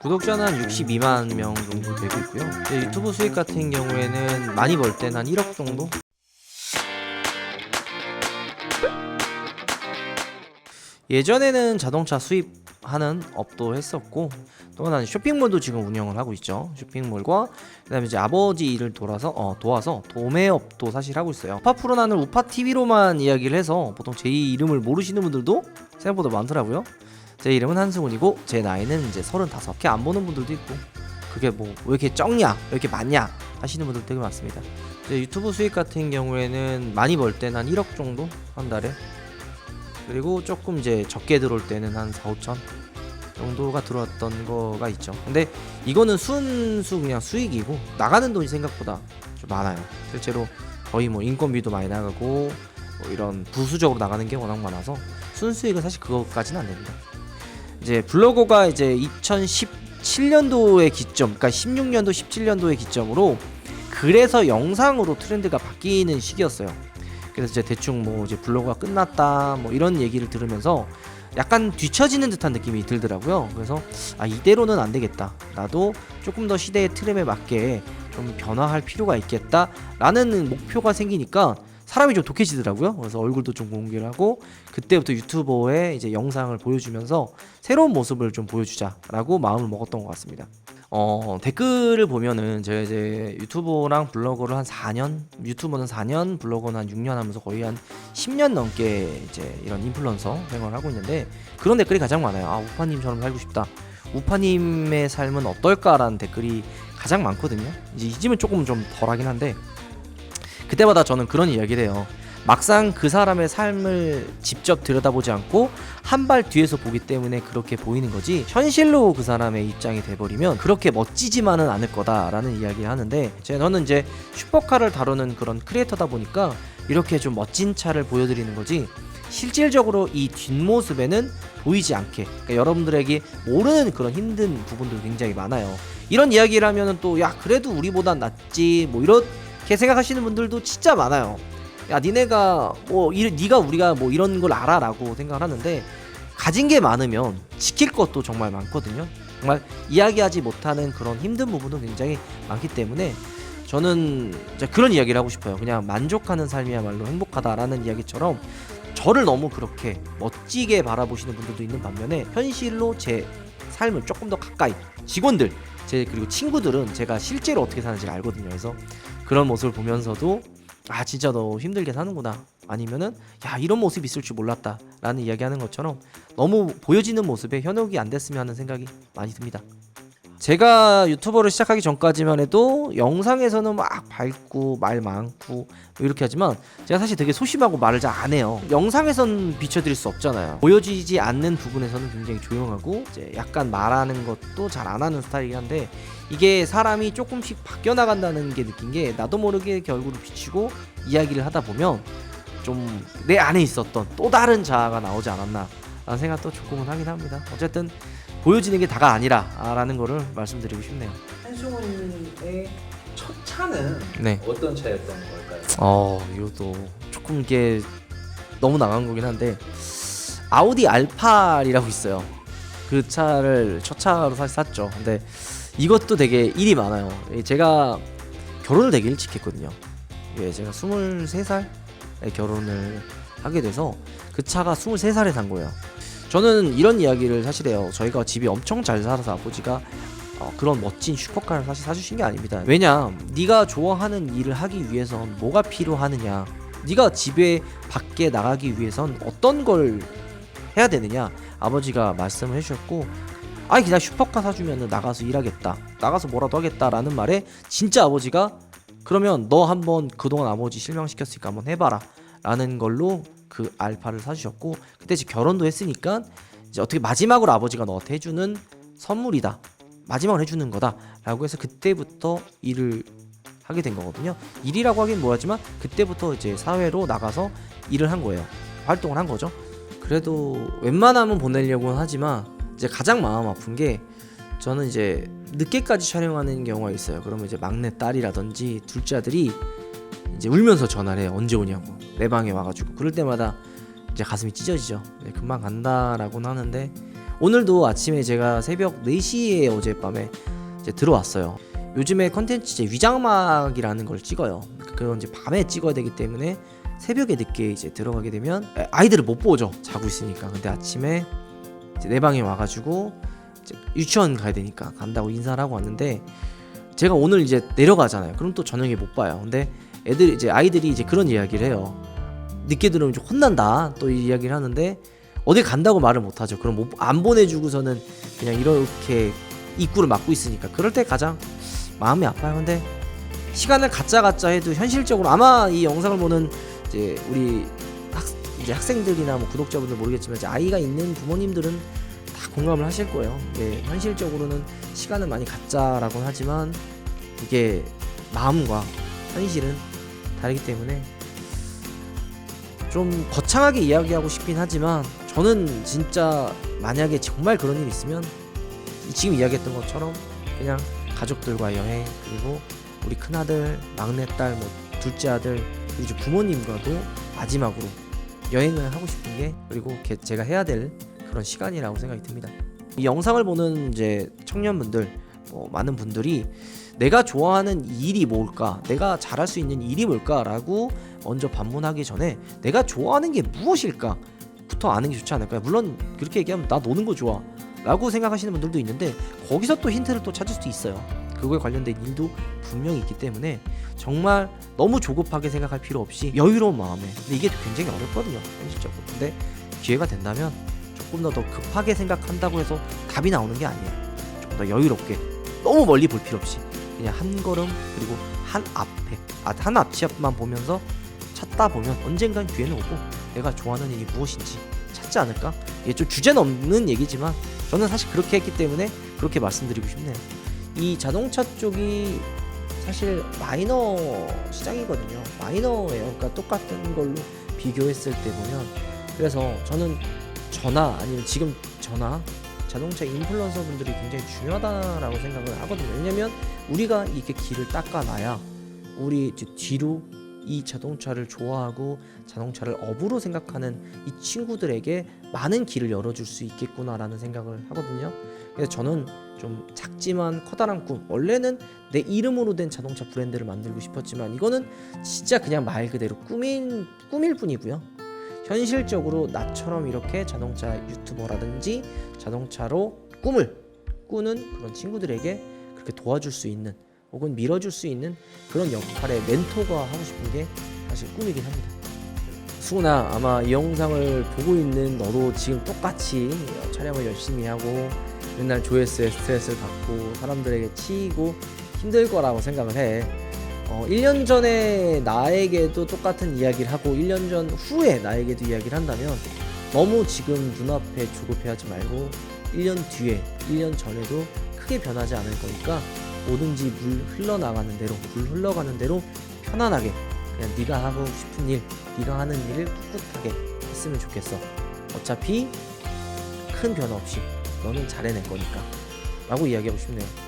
구독자는 한 62만 명 정도 되고 있고요. 유튜브 수익 같은 경우에는 많이 벌 때는 한 1억 정도? 예전에는 자동차 수입하는 업도 했었고 또 하나는 쇼핑몰도 지금 운영을 하고 있죠. 쇼핑몰과 그다음에 이제 아버지 일을 돌아서 어, 도와서 도매업도 사실 하고 있어요. 우파프로나는 우파 TV로만 이야기를 해서 보통 제 이름을 모르시는 분들도 생각보다 많더라고요. 제 이름은 한승훈이고 제 나이는 이제 35. 이렇게 안 보는 분들도 있고 그게 뭐 왜 이렇게 적냐, 왜 이렇게 많냐 하시는 분들 되게 많습니다. 유튜브 수익 같은 경우에는 많이 벌 때는 한 1억 정도 한 달에 그리고 조금 이제 적게 들어올 때는 한 4, 5천 정도가 들어왔던 거가 있죠. 근데 이거는 순수 그냥 수익이고 나가는 돈이 생각보다 좀 많아요. 실제로 거의 뭐 인건비도 많이 나가고 뭐 이런 부수적으로 나가는 게 워낙 많아서 순수익은 사실 그거까지는 안 됩니다. 이제 블로거가 이제 2017년도의 기점, 그러니까 16년도, 17년도의 기점으로 그래서 영상으로 트렌드가 바뀌는 시기였어요. 그래서 이제 대충 뭐 이제 블로그가 끝났다 뭐 이런 얘기를 들으면서 약간 뒤처지는 듯한 느낌이 들더라고요. 그래서 아 이대로는 안 되겠다. 나도 조금 더 시대의 트렌에 맞게 좀 변화할 필요가 있겠다라는 목표가 생기니까 사람이 좀 독해지더라고요. 그래서 얼굴도 좀 공개를 하고 그때부터 유튜버의 이제 영상을 보여주면서 새로운 모습을 좀 보여주자라고 마음을 먹었던 것 같습니다. 어 댓글을 보면은 제가 이제 유튜버랑 블로거를 한 4년, 유튜버는 4년, 블로거는 한 6년 하면서 거의 한 10년 넘게 이제 이런 인플루언서 생활을 하고 있는데 그런 댓글이 가장 많아요. 아 우파님처럼 살고 싶다. 우파님의 삶은 어떨까라는 댓글이 가장 많거든요. 이제 이 집은 조금 좀 덜하긴 한데 그때마다 저는 그런 이야기를 해요. 막상 그 사람의 삶을 직접 들여다보지 않고 한 발 뒤에서 보기 때문에 그렇게 보이는 거지 현실로 그 사람의 입장이 돼버리면 그렇게 멋지지만은 않을 거다라는 이야기를 하는데 제- 저는 이제 슈퍼카를 다루는 그런 크리에이터다 보니까 이렇게 좀 멋진 차를 보여드리는 거지 실질적으로 이 뒷모습에는 보이지 않게 그러니까 여러분들에게 모르는 그런 힘든 부분도 굉장히 많아요 이런 이야기를 하면은 또 야 그래도 우리보단 낫지 뭐 이렇 게 생각하시는 분들도 진짜 많아요. 야 니네가 뭐 이, 네가 우리가 뭐 이런 걸 알아라고 생각을 하는데 가진 게 많으면 지킬 것도 정말 많거든요. 정말 이야기하지 못하는 그런 힘든 부분도 굉장히 많기 때문에 저는 그런 이야기를 하고 싶어요. 그냥 만족하는 삶이야말로 행복하다라는 이야기처럼 저를 너무 그렇게 멋지게 바라보시는 분들도 있는 반면에 현실로 제 삶을 조금 더 가까이 직원들 제 그리고 친구들은 제가 실제로 어떻게 사는지 알거든요. 그래서 그런 모습을 보면서도 아 진짜 너 힘들게 사는구나. 아니면은 야 이런 모습 있을 줄 몰랐다 라는 이야기하는 것처럼 너무 보여지는 모습에 현혹이 안 됐으면 하는 생각이 많이 듭니다 제가 유튜버를 시작하기 전까지만 해도 영상에서는 막 밝고 말 많고 뭐 이렇게 하지만 제가 사실 되게 소심하고 말을 잘 안 해요. 영상에선 비춰드릴 수 없잖아요. 보여지지 않는 부분에서는 굉장히 조용하고 이제 약간 말하는 것도 잘 안 하는 스타일이긴 한데 이게 사람이 조금씩 바뀌어 나간다는 게 느낀 게 나도 모르게 얼굴을 비치고 이야기를 하다 보면 좀 내 안에 있었던 또 다른 자아가 나오지 않았나 라는 생각도 조금은 하긴 합니다. 어쨌든 보여지는 게 다가 아니라라는 거를 말씀드리고 싶네요 한승훈의 첫 차는 네 어떤 차였던 걸까요? 어 이것도 조금 이게 너무 나간 거긴 한데 아우디 R8이라고 있어요. 그 차를 첫 차로 사실 샀죠. 근데 이것도 되게 일이 많아요. 예, 제가 결혼을 되게 일찍 했거든요. 예, 제가 23살에 결혼을 하게 돼서 그 차가 23살에 산 거예요. 저는 이런 이야기를 사실 해요. 저희가 집이 엄청 잘 살아서 아버지가 어, 그런 멋진 슈퍼카를 사실 사주신 게 아닙니다. 왜냐, 네가 좋아하는 일을 하기 위해선 뭐가 필요하느냐, 네가 집에 밖에 나가기 위해선 어떤 걸 해야 되느냐, 아버지가 말씀을 해주셨고, 아니 그냥 슈퍼카 사주면 나가서 일하겠다, 나가서 뭐라도 하겠다라는 말에 진짜 아버지가 그러면 너 한번 그동안 아버지 실망시켰으니까 한번 해봐라, 라는 걸로 그 알파를 사주셨고, 그때 이제 결혼도 했으니까 이제 어떻게 마지막으로 아버지가 너한테 해주는 선물이다. 마지막으로 해주는 거다라고 해서 그때부터 일을 하게 된 거거든요. 일이라고 하긴 뭐하지만 그때부터 이제 사회로 나가서 일을 한 거예요. 활동을 한 거죠. 그래도 웬만하면 보내려고는 하지만 이제 가장 마음 아픈 게 저는 이제 늦게까지 촬영하는 경우가 있어요. 그러면 이제 막내 딸이라든지 둘째 아들이 이제 울면서 전화를 해요. 언제 오냐고 내 방에 와가지고 그럴 때마다 이제 가슴이 찢어지죠. 네, 금방 간다라고는 하는데 오늘도 아침에 제가 새벽 4시에 어젯밤에 이제 들어왔어요. 요즘에 컨텐츠 이제 위장막이라는 걸 찍어요. 그건 이제 밤에 찍어야 되기 때문에 새벽에 늦게 이제 들어가게 되면 에, 아이들을 못 보죠. 자고 있으니까. 근데 아침에 내 방에 와가지고 유치원 가야 되니까 간다고 인사를 하고 왔는데 제가 오늘 이제 내려가잖아요. 그럼 또 저녁에 못 봐요. 근데 애들 이제 아이들이 이제 그런 이야기를 해요. 늦게 들어오면 좀 혼난다. 또이 이야기를 하는데 어디 간다고 말을 못 하죠. 그럼 못, 안 보내주고서는 그냥 이렇게 입구를 막고 있으니까 그럴 때 가장 마음이 아파요. 근데 시간을 갖자 갖자 해도 현실적으로 아마 이 영상을 보는 이제 우리 학 이제 학생들이나 뭐 구독자분들 모르겠지만 이제 아이가 있는 부모님들은 다 공감을 하실 거예요. 예, 현실적으로는 시간을 많이 갖자라고 하지만 이게 마음과 현실은 다르기 때문에 좀 거창하게 이야기하고 싶긴 하지만 저는 진짜 만약에 정말 그런 일이 있으면 이- 지금 이야기했던 것처럼 그냥 가족들과 여행 그리고 우리 큰아들, 막내딸, 뭐 둘째 아들 그리고 부모님과도 마지막으로 여행을 하고 싶은 게 그리고 게- 제가 해야 될 그런 시간이라고 생각이 듭니다. 이 영상을 보는 이제 청년분들 뭐 많은 분들이 내가 좋아하는 일이 뭘까, 내가 잘할 수 있는 일이 뭘까라고 먼저 반문하기 전에 내가 좋아하는 게 무엇일까 부터 아는 게 좋지 않을까요? 물론 그렇게 얘기하면 나 노는 거 좋아. 라고 생각하시는 분들도 있는데 거기서 또 힌트를 또 찾을 수도 있어요. 그거에 관련된 일도 분명히 있기 때문에 정말 너무 조급하게 생각할 필요 없이 여유로운 마음에 근데 이게 굉장히 어렵거든요 현실적으로 근데 기회가 된다면 조금 더 더 급하게 생각한다고 해서 답이 나오는 게 아니에요 조금 더 여유롭게 너무 멀리 볼 필요 없이 그냥 한 걸음 그리고 한 앞에 아, 한 앞치앞만 보면서 찾다 보면 언젠간 기회는 오고 내가 좋아하는 일이 무엇인지 찾지 않을까 이게 좀 주제 넘는 얘기지만 저는 사실 그렇게 했기 때문에 그렇게 말씀드리고 싶네요 이 자동차 쪽이 사실 마이너 시장이거든요. 마이너예요. 그러니까 똑같은 걸로 비교했을 때 보면 그래서 저는 전화 아니면 지금 전화 자동차 인플루언서 분들이 굉장히 중요하다라고 생각을 하거든요. 왜냐면 우리가 이렇게 길을 닦아놔야 우리 뒤로 이 자동차를 좋아하고 자동차를 업으로 생각하는 이 친구들에게 많은 길을 열어줄 수 있겠구나라는 생각을 하거든요. 그래서 저는 좀 작지만 커다란 꿈. 원래는 내 이름으로 된 자동차 브랜드를 만들고 싶었지만 이거는 진짜 그냥 말 그대로 꿈인 꿈일 뿐이고요. 현실적으로 나처럼 이렇게 자동차 유튜버라든지 자동차로 꿈을 꾸는 그런 친구들에게 그렇게 도와줄 수 있는 혹은 밀어줄 수 있는 그런 역할의 멘토가 하고 싶은 게 사실 꿈이긴 합니다. 수근아 아마 이 영상을 보고 있는 너도 지금 똑같이 촬영을 열심히 하고 맨날 조회수에 스트레스를 받고 사람들에게 치이고 힘들 거라고 생각을 해. 어, 1년 전에 나에게도 똑같은 이야기를 하고 1년 전 후에 나에게도 이야기를 한다면 너무 지금 눈앞에 조급해하지 말고 1년 뒤에 1년 전에도 크게 변하지 않을 거니까 뭐든지 물 흘러나가는 대로 물 흘러가는 대로 편안하게 그냥 네가 하고 싶은 일 네가 하는 일을 꿋꿋하게 했으면 좋겠어. 어차피 큰 변화 없이 너는 잘해낼 거니까. 라고 이야기하고 싶네요